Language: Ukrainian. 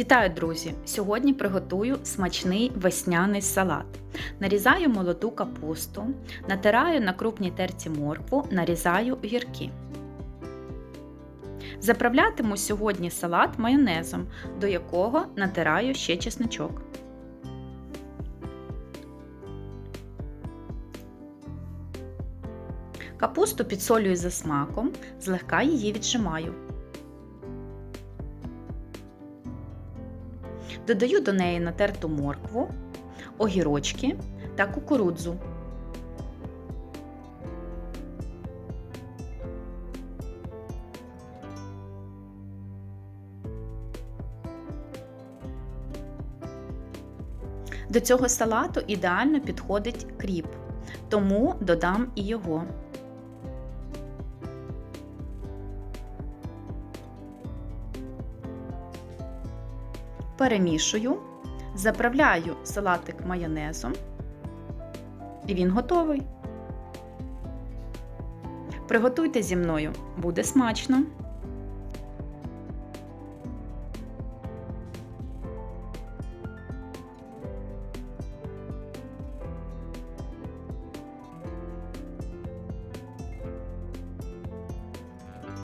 Вітаю, друзі! Сьогодні приготую смачний весняний салат. Нарізаю молоду капусту, натираю на крупній терці моркву, нарізаю огірки. Заправлятиму сьогодні салат майонезом, до якого натираю ще чесничок. Капусту підсолюю за смаком, злегка її віджимаю. Додаю до неї натерту моркву, огірочки та кукурудзу. До цього салату ідеально підходить кріп, тому додам і його. Перемішую, заправляю салатик майонезом, і він готовий. Приготуйте зі мною, буде смачно!